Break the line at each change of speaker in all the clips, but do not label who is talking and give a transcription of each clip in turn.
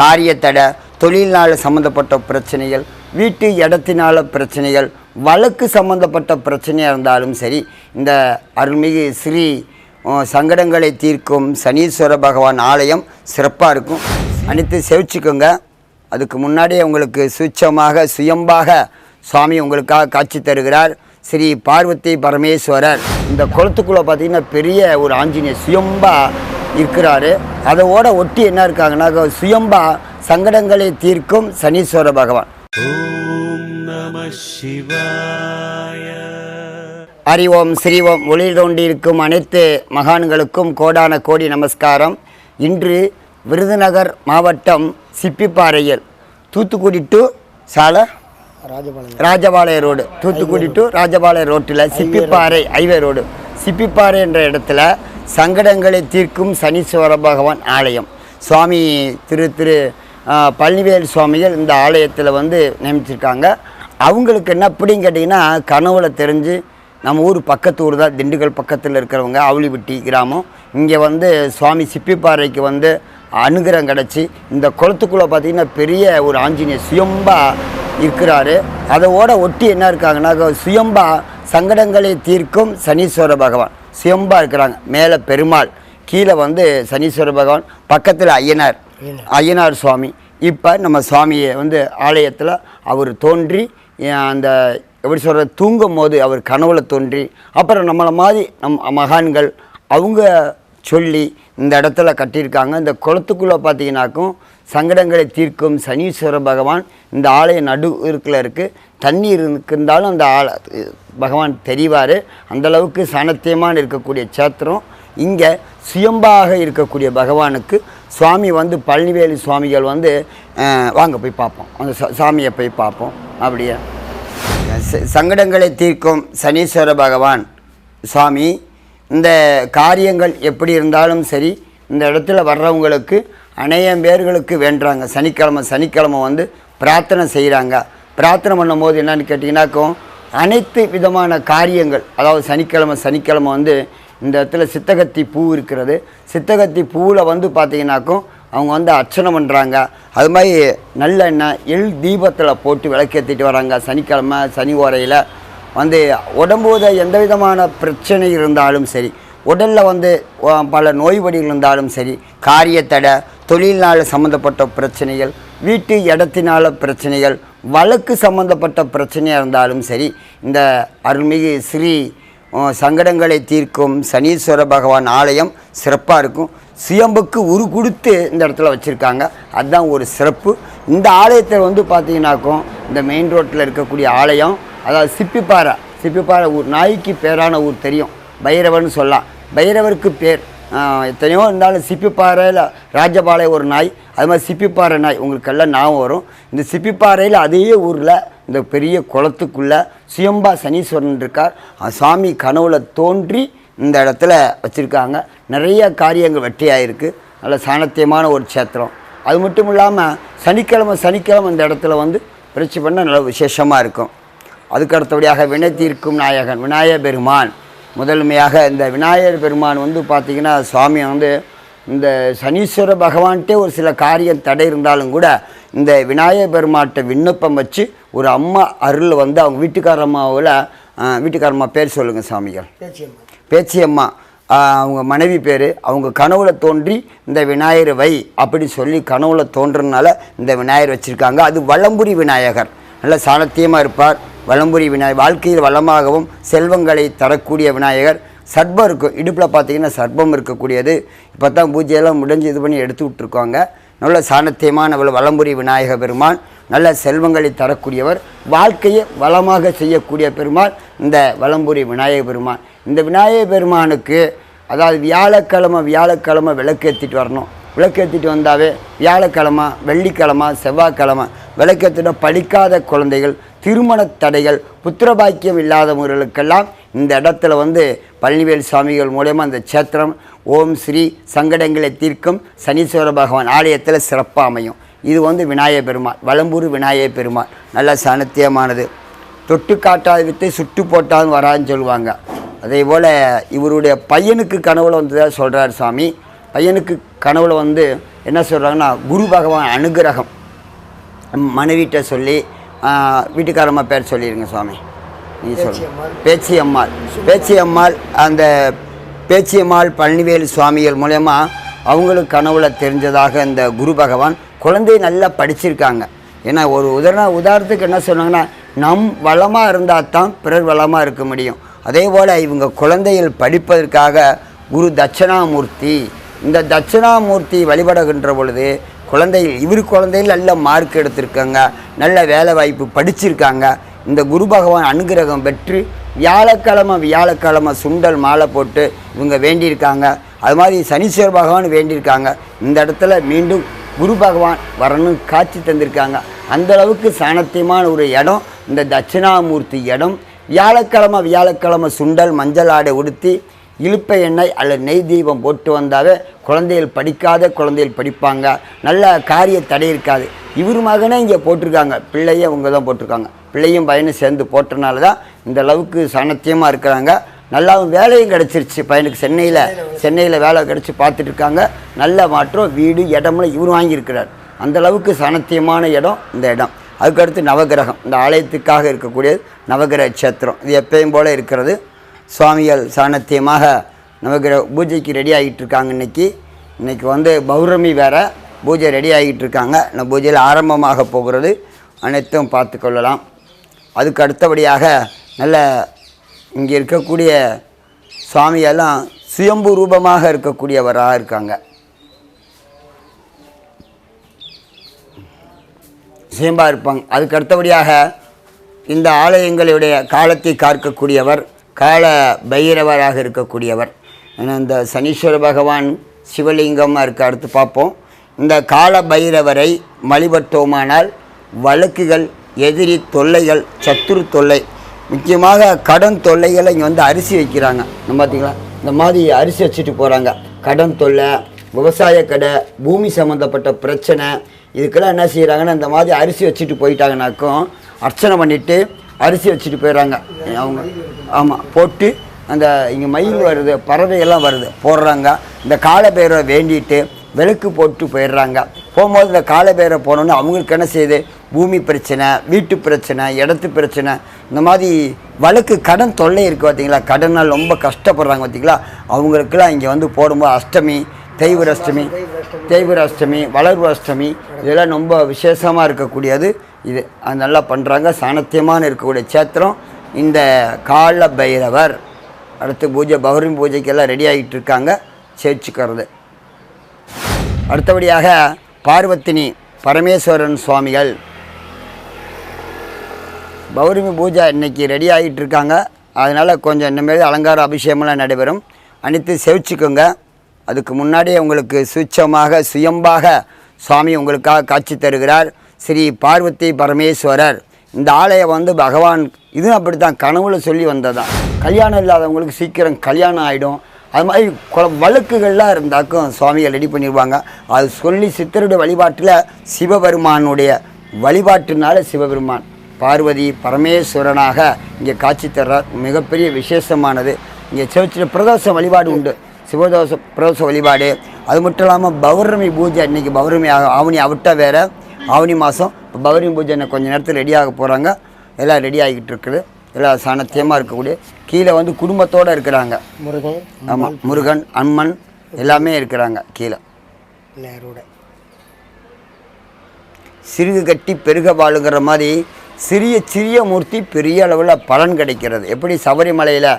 காரியத்தடை தொழில்நாள் சம்மந்தப்பட்ட பிரச்சனைகள் வீட்டு இடத்தினால பிரச்சனைகள் வழக்கு சம்மந்தப்பட்ட பிரச்சனையாக இருந்தாலும் சரி இந்த அருள்மிகு ஸ்ரீ சங்கடங்களை தீர்க்கும் சனீஸ்வர பகவான் ஆலயம் சிறப்பாக இருக்கும். அனைத்து செவிச்சுக்கோங்க. அதுக்கு முன்னாடியே உங்களுக்கு சுச்சமாக சுயம்பாக சுவாமி உங்களுக்காக காட்சி தருகிறார். ஸ்ரீ பார்வதி பரமேஸ்வரர். இந்த குளத்துக்குள்ளே பார்த்தீங்கன்னா பெரிய ஒரு ஆஞ்சநேயர் சுயம்பாக இருக்கிறாரு. அதோட ஒட்டி என்ன இருக்காங்கன்னா சுயம்பா சங்கடங்களை தீர்க்கும் சனீஸ்வர பகவான். ஹரி ஓம் ஸ்ரீ ஓம் ஒளி தோண்டி இருக்கும் அனைத்து மகான்களுக்கும் கோடான கோடி நமஸ்காரம். இன்று விருதுநகர் மாவட்டம் சிப்பிப்பாறையில் தூத்துக்குடி டு சாலை ராஜபாளைய ரோடு தூத்துக்குடி டு ராஜபாளைய ரோட்டில் சிப்பிப்பாறை ஹைவே ரோடு. சிப்பிப்பாறை என்ற இடத்துல சங்கடங்களை தீர்க்கும் சனீஸ்வர பகவான் ஆலயம். சுவாமி திரு திரு பழனிவேல் சுவாமிகள் இந்த ஆலயத்தில் வந்து நியமிச்சிருக்காங்க. அவங்களுக்கு என்ன அப்படின்னு கேட்டிங்கன்னா கனவுல தெரிஞ்சு நம்ம ஊர் பக்கத்து ஊர் தான் திண்டுக்கல் பக்கத்தில் இருக்கிறவங்க அவளிப்பட்டி கிராமம். இங்கே வந்து சுவாமி சிப்பிப்பாறைக்கு வந்து அனுகிரகம் கிடச்சி இந்த குளத்துக்குள்ளே பார்த்திங்கன்னா பெரிய ஒரு ஆஞ்சநேயர் சுயம்பா இருக்கிறாரு. அதோட ஒட்டி என்ன இருக்காங்கன்னா சுயம்பா சங்கடங்களை தீர்க்கும் சனீஸ்வர பகவான். சுயம்பா இருக்கிறாங்க. மேலே பெருமாள் கீழே வந்து சனீஸ்வர பகவான் பக்கத்தில் ஐயனார். ஐயனார். சுவாமி. இப்போ நம்ம சுவாமியை வந்து ஆலயத்தில் அவர் தோன்றி அந்த எப்படி சொல்கிறது தூங்கும் போது அவர் கனவுல தோன்றி அப்புறம் நம்மளை மாதிரி நம் மகான்கள் அவங்க சொல்லி இந்த இடத்துல கட்டியிருக்காங்க. இந்த குளத்துக்குள்ளே பார்த்தீங்கன்னாக்கும் சங்கடங்களை தீர்க்கும் சனீஸ்வர பகவான் இந்த ஆலய நடு இருக்கில் இருக்குது தண்ணீர் இருந்தாலும் அந்த ஆல பகவான் தெரிவார். அந்தளவுக்கு சனத்தியமான இருக்கக்கூடிய சேத்திரம் இங்கே சுயம்பாக இருக்கக்கூடிய பகவானுக்கு சுவாமி வந்து பழனிவேலு சுவாமிகள் வந்து வாங்க போய் பார்ப்போம். அந்த சாமியை போய் பார்ப்போம். அப்படியே? ச- சங்கடங்களை தீர்க்கும் சனீஸ்வர பகவான் சுவாமி இந்த காரியங்கள் எப்படி இருந்தாலும் சரி இந்த இடத்துல வர்றவங்களுக்கு அநேகம் பேர்களுக்கு வேண்டுறாங்க. சனிக்கிழமை சனிக்கிழமை வந்து பிரார்த்தனை செய்கிறாங்க பிரார்த்தனை பண்ணும்போது என்னென்னு கேட்டிங்கனாக்கும் அனைத்து விதமான காரியங்கள் அதாவது சனிக்கிழமை சனிக்கிழமை வந்து இந்த இடத்துல சித்தகத்தி பூ இருக்கிறது. சித்தகத்தி பூவில் வந்து பார்த்திங்கனாக்கும் அவங்க வந்து அர்ச்சனை பண்ணுறாங்க அது மாதிரி நல்லெண்ணெய் எள் தீபத்தில் போட்டு விளக்கேற்றிட்டு வராங்க. சனிக்கிழமை சனி ஓரையில் வந்து உடம்போத எந்த விதமான பிரச்சனை இருந்தாலும் சரி உடலில் வந்து பல நோய்வடிகள் இருந்தாலும் சரி காரியத்தடை தொழிலினால் சம்மந்தப்பட்ட பிரச்சனைகள் வீட்டு இடத்தினால பிரச்சனைகள் வழக்கு சம்மந்தப்பட்ட பிரச்சனையாக இருந்தாலும் சரி இந்த அருள்மிகு ஸ்ரீ சங்கடங்களை தீர்க்கும் சனீஸ்வர பகவான் ஆலயம் சிறப்பாக இருக்கும். சுயம்புக்கு உரு கொடுத்து இந்த இடத்துல வச்சுருக்காங்க. அதுதான் ஒரு சிறப்பு. இந்த ஆலயத்தில் வந்து பார்த்தீங்கன்னாக்கும் இந்த மெயின் ரோட்டில் இருக்கக்கூடிய ஆலயம் அதாவது சிப்பிப்பாறை சிப்பிப்பாறை ஊர் நாய்க்கு பேரான ஊர் தெரியும் பைரவன் சொல்லலாம். பைரவருக்கு பேர். எத்தனையோ இருந்தாலும் சிப்பிப்பாறையில் ராஜபாளைய ஒரு நாய் அது மாதிரி சிப்பிப்பாறை நாய் உங்களுக்கு எல்லாம் ஞாபகம் வரும். இந்த சிப்பிப்பாறையில் அதே ஊரில் இந்த பெரிய குளத்துக்குள்ளே சுயம்பா சனீஸ்வரன் இருக்கார். சாமி கனவுல தோன்றி இந்த இடத்துல வச்சுருக்காங்க. நிறைய காரியங்கள் வெற்றியாயிருக்கு. நல்ல சாணத்தியமான ஒரு சேத்திரம் அது மட்டும் இல்லாமல் சனிக்கிழமை சனிக்கிழமை இந்த இடத்துல வந்து பிரச்சி பண்ண நல்ல விசேஷமாக இருக்கும். அதுக்கு அடுத்தபடியாக வினை தீர்க்கும் நாயகன் விநாயக பெருமான். முதன்மையாக இந்த விநாயகர் பெருமான் வந்து பார்த்திங்கன்னா சுவாமி வந்து இந்த சனீஸ்வர பகவான்கிட்டே ஒரு சில காரியம் தடை இருந்தாலும் கூட இந்த விநாயகர் பெருமான்கிட்ட விண்ணப்பம் வச்சு ஒரு அம்மா அருள் வந்து அவங்க வீட்டுக்காரம்மாவில் வீட்டுக்காரம்மா பேர் சொல்லுங்கள் சாமிகள்.
பேச்சியம்மா.
அவங்க மனைவி பேர். அவங்க கனவுல தோன்றி இந்த விநாயகர் வை அப்படி சொல்லி கனவுல தோன்றனால இந்த விநாயகர் வச்சுருக்காங்க. அது வளம்புரி விநாயகர். நல்ல சாணத்தியமாக இருப்பார். வளம்புரி விநாயகர் வாழ்க்கையில் வளமாகவும் செல்வங்களை தரக்கூடிய விநாயகர். சர்பம் இருக்கும் இடுப்பில் பார்த்தீங்கன்னா சர்பம் இருக்கக்கூடியது. இப்போ தான் பூஜையெல்லாம் முடிஞ்சு இது பண்ணி எடுத்து விட்ருக்காங்க நல்ல சாணத்தியமான அவள் வளம்புரி விநாயக பெருமான் நல்ல செல்வங்களை தரக்கூடியவர் வாழ்க்கையை வளமாக செய்யக்கூடிய பெருமாள் இந்த வளம்புரி விநாயக பெருமான் இந்த விநாயக பெருமானுக்கு அதாவது வியாழக்கிழமை வியாழக்கிழமை விளக்கேற்றிட்டு வரணும். விளக்கேற்றிட்டு வந்தாவே வியாழக்கிழமை வெள்ளிக்கிழமை செவ்வாய்க்கிழமை விளக்கேற்றிட படிக்காத குழந்தைகள் திருமண தடைகள் புத்திரபாக்கியம் இல்லாதவர்களுக்கெல்லாம் இந்த இடத்துல வந்து பழனிவேல் சுவாமிகள் மூலயமா அந்த சேத்திரம் ஓம் ஸ்ரீ சங்கடங்களை தீர்க்கும் சனீஸ்வர பகவான் ஆலயத்தில் சிறப்பாக அமையும். இது வந்து விநாயக பெருமாள் வளம்பூர் விநாயக பெருமாள். நல்ல சாணத்தியமானது. தொட்டு காட்டாத வித்தை சுட்டு போட்டாலும் வரான்னு சொல்லுவாங்க. அதே போல் இவருடைய பையனுக்கு கனவுல வந்ததாக சொல்கிறார் சாமி. பையனுக்கு கனவுல வந்து என்ன சொல்கிறாங்கன்னா குரு பகவான் அனுகிரகம். மனைவிட்ட சொல்லி வீட்டுக்காரம்மா பேர் சொல்லிடுங்க சுவாமி. நீங்கள் சொல்லுங்கள் பேச்சியம்மாள். பேச்சியம்மாள். அந்த பேச்சியம்மாள் பழனிவேலு சுவாமிகள் மூலயமா அவங்களுக்கு கனவுல தெரிஞ்சதாக இந்த குரு பகவான் குழந்தை நல்லா படிச்சிருக்காங்க. ஏன்னா ஒரு உதாரண உதாரணத்துக்கு என்ன சொன்னாங்கன்னா நம் வளமாக இருந்தால் தான் பிறர் வளமாக இருக்க முடியும். அதே போல் இவங்க குழந்தைகள் படிப்பதற்காக குரு தட்சணாமூர்த்தி இந்த தட்சிணாமூர்த்தி வழிபடுகின்ற பொழுது குழந்தைகள் இவர் குழந்தையில் நல்ல மார்க் எடுத்திருக்காங்க நல்ல வேலை வாய்ப்பு படிச்சிருக்காங்க. இந்த குரு பகவான் அனுகிரகம் பெற்று வியாழக்கிழமை வியாழக்கிழமை சுண்டல் மாலை போட்டு இவங்க வேண்டியிருக்காங்க. அது மாதிரி சனீஸ்வர பகவான் வேண்டியிருக்காங்க. இந்த இடத்துல மீண்டும் குரு பகவான் வரணும் காட்சி தந்திருக்காங்க. அந்த அளவுக்கு சாணத்தியமான ஒரு இடம் இந்த தட்சிணாமூர்த்தி இடம். வியாழக்கிழமை வியாழக்கிழமை சுண்டல் மஞ்சள் ஆடை உடுத்தி இழுப்பை எண்ணெய் அல்லது நெய் தீபம் போட்டு வந்தாவே குழந்தைகள் படிக்காத குழந்தைகள் படிப்பாங்க. நல்ல காரிய தடை இருக்காது. இவர் மகனே இங்கே போட்டிருக்காங்க. பிள்ளையும் அவங்க தான் போட்டிருக்காங்க. பிள்ளையும் பையனும் சேர்ந்து போட்டனால தான் இந்த அளவுக்கு சாணத்தியமாக இருக்கிறாங்க. நல்லாவும் வேலையும் கிடச்சிருச்சு. பையனுக்கு சென்னையில் சென்னையில் வேலை கிடச்சி பார்த்துட்டு இருக்காங்க நல்ல மாற்றம் வீடு இடம்லாம் இவர் வாங்கியிருக்கிறார். அந்த அளவுக்கு சாணத்தியமான இடம் இந்த இடம். அதுக்கடுத்து நவகிரகம். இந்த ஆலயத்துக்காக இருக்கக்கூடியது நவகிரக க்ஷேத்திரம். இது எப்பயும் போல் இருக்கிறது. சுவாமிகள் சாணத்தியமாக நமக்கு பூஜைக்கு ரெடி ஆகிட்டு இருக்காங்க இன்னைக்கு வந்து பௌர்ணமி வேறு பூஜை ரெடி ஆகிட்டு இருக்காங்க இந்த பூஜையில் ஆரம்பமாக போகிறது. அனைத்தும் பார்த்து கொள்ளலாம். அதுக்கு அடுத்தபடியாக நல்ல இங்கே இருக்கக்கூடிய சுவாமியெல்லாம் சுயம்பு ரூபமாக இருக்கக்கூடியவராக இருக்காங்க. சுயம்பாக இருப்பாங்க. அதுக்கு அடுத்தபடியாக இந்த ஆலயங்களுடைய காலத்தை காக்கக்கூடியவர் கால பைரவராக இருக்கக்கூடியவர். ஏன்னா இந்த சனீஸ்வர பகவான் சிவலிங்கமாக இருக்க அடுத்து பார்ப்போம். இந்த கால பைரவரை வழிபட்டோமானால் வழக்குகள் எதிரி தொல்லைகள் சத்துரு தொல்லை முக்கியமாக கடன் தொல்லைகளை இங்கே வந்து அரிசி வைக்கிறாங்க. நம்ம பார்த்தீங்களா? இந்த மாதிரி அரிசி வச்சுட்டு போகிறாங்க கடன் தொல்லை விவசாய கடை பூமி சம்மந்தப்பட்ட பிரச்சனை இதுக்கெல்லாம் என்ன செய்கிறாங்கன்னா இந்த மாதிரி அரிசி வச்சுட்டு போயிட்டாங்கனாக்கும் அர்ச்சனை பண்ணிவிட்டு அரிசி வச்சுட்டு போயிடுறாங்க. அவங்க ஆமாம் போட்டு அந்த இங்கே மயில் வருது பறவையெல்லாம் வருது போடுறாங்க. இந்த காலபேரை வேண்டிட்டு விளக்கு போட்டு போயிடுறாங்க. போகும்போது இந்த காலபேரை போனோன்னு அவங்களுக்கு என்ன செய்யுது? பூமி பிரச்சனை வீட்டு பிரச்சனை இடத்து பிரச்சனை இந்த மாதிரி வழக்கு கடன் தொல்லை இருக்குது பார்த்தீங்களா கடனால் ரொம்ப கஷ்டப்படுறாங்க பார்த்தீங்களா அவங்களுக்கெல்லாம் இங்கே வந்து போடும்போது அஷ்டமி தெய்வர அஷ்டமி தேய்பிர அஷ்டமி வளர்வு அஷ்டமி இதெல்லாம் ரொம்ப விசேஷமாக இருக்கக்கூடியது. இது அது நல்லா பண்ணுறாங்க சாணத்தியமான இருக்கக்கூடிய சேத்திரம் இந்த கால பைரவர் அடுத்து பூஜை பௌர்ணமி பூஜைக்கெல்லாம் ரெடி ஆகிட்டு இருக்காங்க. சேர்ச்சிக்கிறது அடுத்தபடியாக பார்வத்தினி பரமேஸ்வரன் சுவாமிகள். பௌர்ணமி பூஜை இன்னைக்கு ரெடி ஆகிட்டு இருக்காங்க. அதனால் கொஞ்சம் இனிமேல் அலங்கார அபிஷேகம்லாம் நடைபெறும். அனைத்து செவிச்சுக்கோங்க. அதுக்கு முன்னாடியே உங்களுக்கு சுச்சமாக சுயம்பாக சுவாமி உங்களுக்காக காட்சி தருகிறார். ஸ்ரீ பார்வதி பரமேஸ்வரர். இந்த ஆலயம் வந்து பகவான் இதுவும் அப்படி தான் கனவுல சொல்லி வந்ததான் கல்யாணம் இல்லாதவங்களுக்கு சீக்கிரம் கல்யாணம் ஆகிடும் அது மாதிரி குல வழக்குகள்லாம் இருந்தாக்கும் சுவாமிகள் ரெடி பண்ணிடுவாங்க அது சொல்லி சித்தருடைய வழிபாட்டில் சிவபெருமானுடைய வழிபாட்டினால சிவபெருமான் பார்வதி பரமேஸ்வரனாக இங்கே காட்சி தர்றார். மிகப்பெரிய விசேஷமானது. இங்கே சிவச்சில பிரதோஷ வழிபாடு உண்டு. சிவதோஷ பிரதோஷ வழிபாடு. அது மட்டும் இல்லாமல் பௌர்ணமி பூஜை இன்றைக்கி பௌர்ணமி ஆவணி அவிட்டால் வேறு. ஆவணி மாதம் இப்போ பௌர்ணமி பூஜை இன்னும் கொஞ்சம் நேரத்தில் ரெடியாக போகிறாங்க எல்லாம் ரெடி ஆகிட்டு இருக்குது. எல்லாம் சாணத்தியமாக இருக்கக்கூடிய கீழே வந்து குடும்பத்தோடு இருக்கிறாங்க.
முருகன்
ஆமாம் முருகன் அம்மன் எல்லாமே இருக்கிறாங்க கீழே. சிறுகு கட்டி பெருக வாழுங்கிற மாதிரி சிறிய சிறிய மூர்த்தி பெரிய அளவில் பலன் கிடைக்கிறது. எப்படி சபரிமலையில்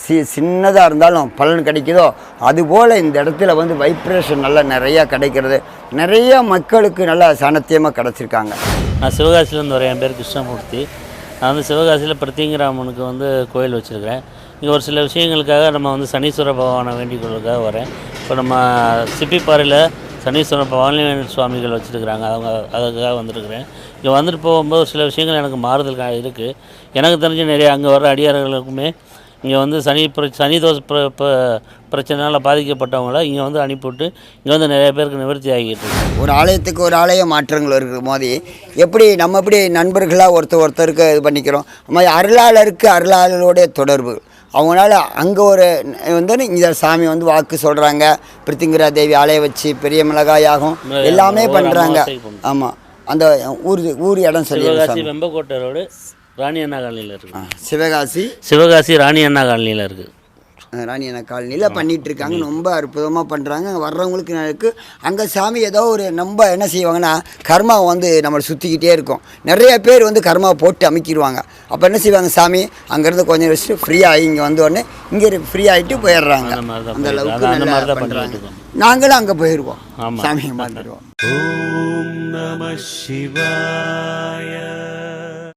சி சின்னதாக இருந்தாலும் பலன் கிடைக்குதோ அதுபோல் இந்த இடத்துல வந்து வைப்ரேஷன் நல்லா நிறையா கிடைக்கிறது. நிறைய மக்களுக்கு நல்லா சாணத்தியமாக கிடச்சிருக்காங்க.
நான் சிவகாசிலேருந்து வரேன். என் பேர் கிருஷ்ணமூர்த்தி. நான் வந்து சிவகாசியில் பிரத்திங்கராமனுக்கு வந்து கோயில் வச்சுருக்கிறேன். இங்கே ஒரு சில விஷயங்களுக்காக நம்ம வந்து சனீஸ்வர பகவானை வேண்டிக் வரேன். இப்போ நம்ம சிப்பிப்பாறையில் சனீஸ்வர பவானி சுவாமிகள் வச்சுருக்கிறாங்க. அவங்க அதுக்காக வந்திருக்கிறேன். இங்கே வந்துட்டு போகும்போது சில விஷயங்கள் எனக்கு மாறுதல் இருக்குது எனக்கு தெரிஞ்ச நிறைய அங்கே வர அடியார்களுக்குமே இங்கே வந்து சனி பிர சனி தோஷ பிர ப- பிரச்சனையால் பாதிக்கப்பட்டவங்கள இங்கே வந்து அனுப்பிவிட்டு இங்கே வந்து நிறைய பேருக்கு நிவர்த்தி ஆகிட்டு
ஒரு ஆலயத்துக்கு ஒரு ஆலய மாற்றங்கள் இருக்கிற மாதிரி எப்படி நம்ம எப்படி நண்பர்களாக ஒருத்தர் ஒருத்தருக்கு இது பண்ணிக்கிறோம்? மாதிரி அருளாளருக்கு அருளாளருடைய தொடர்பு. அவங்களால அங்கே ஒரு வந்து இந்த சாமி வந்து வாக்கு சொல்கிறாங்க பிரித்திங்கிரா தேவி ஆலய வச்சு பெரிய மிளகாயாகும் எல்லாமே
ஒவ்வொரு
பண்ணுறாங்க. ஆமாம் அந்த ஊர் ஊர் இடம் சொல்லி
வெம்பக்கோட்டை ரோடு. ராணி அண்ணா காலனியில் இருக்கு.
சிவகாசி.
சிவகாசி ராணி அண்ணா காலனியில் இருக்குது
ராணி அண்ணா காலனியில் பண்ணிகிட்டு இருக்காங்க. ரொம்ப அற்புதமாக பண்ணுறாங்க அங்கே வர்றவங்களுக்கு இருக்குது அங்கே சாமி ஏதோ ஒரு நம்ம என்ன செய்வாங்கன்னா கர்மா வந்து நம்மளை சுற்றிக்கிட்டே இருக்கும். நிறைய பேர் வந்து கர்மா போட்டு அமைக்கிடுவாங்க. அப்போ என்ன செய்வாங்க சாமி? அங்கேருந்து கொஞ்சம் வச்சுட்டு ஃப்ரீயாக இங்கே வந்த இங்கே ஃப்ரீ ஆகிட்டு போயிடுறாங்க.
அந்த
அளவுக்கு பண்ணுறாங்க நாங்களும் அங்கே போயிடுவோம் சாமியை மாற்றிடுவோம்
ஓம் நம சிவாய.